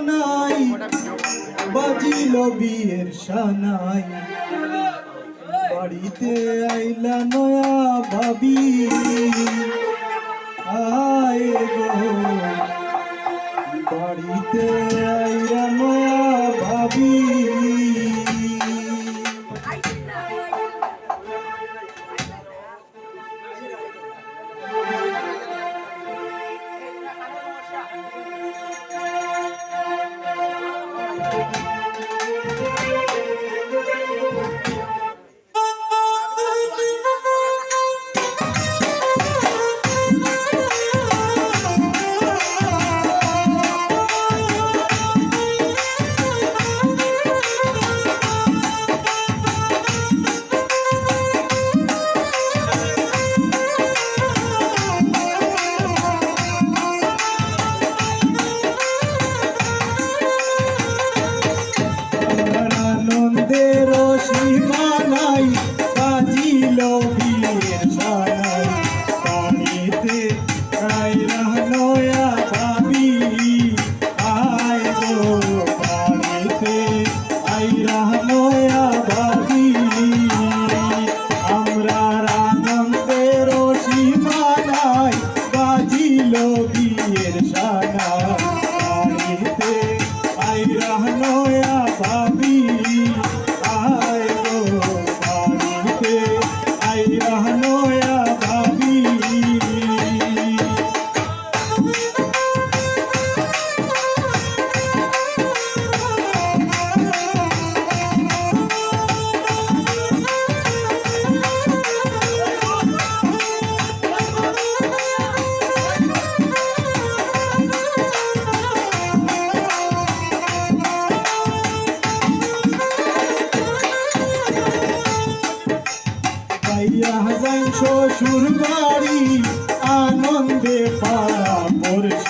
নাই। বাজিল বিয়ের সানাই। বাড়িতে আইলা নয়া ভাবি। আয় গো। বাড়িতে Christmas. পাইয়া যাই শ্বশুর বাড়ি আনন্দে পাড়া পড়ছে।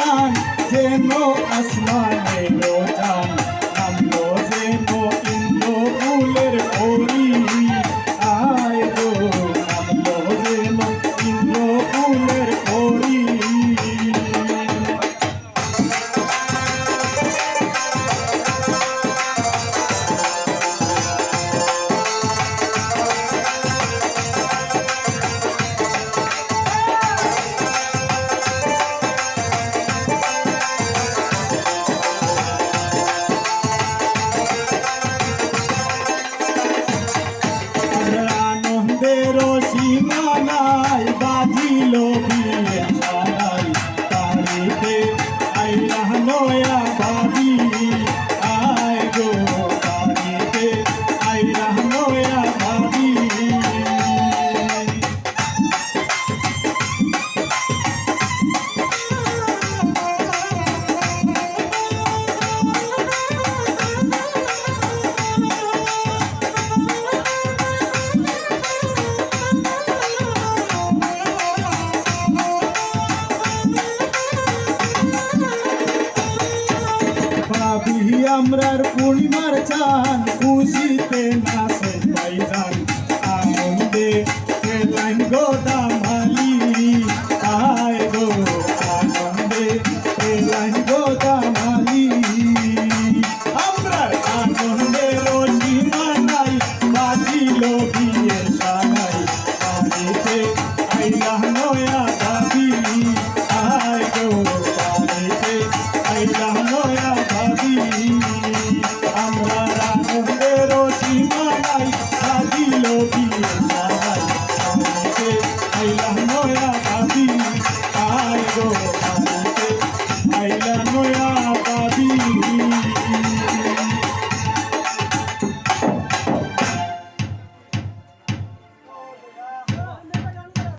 চান যেন আসমানে লো চান malo. আমরার পূর্ণিমার চান খুশিতে নাচে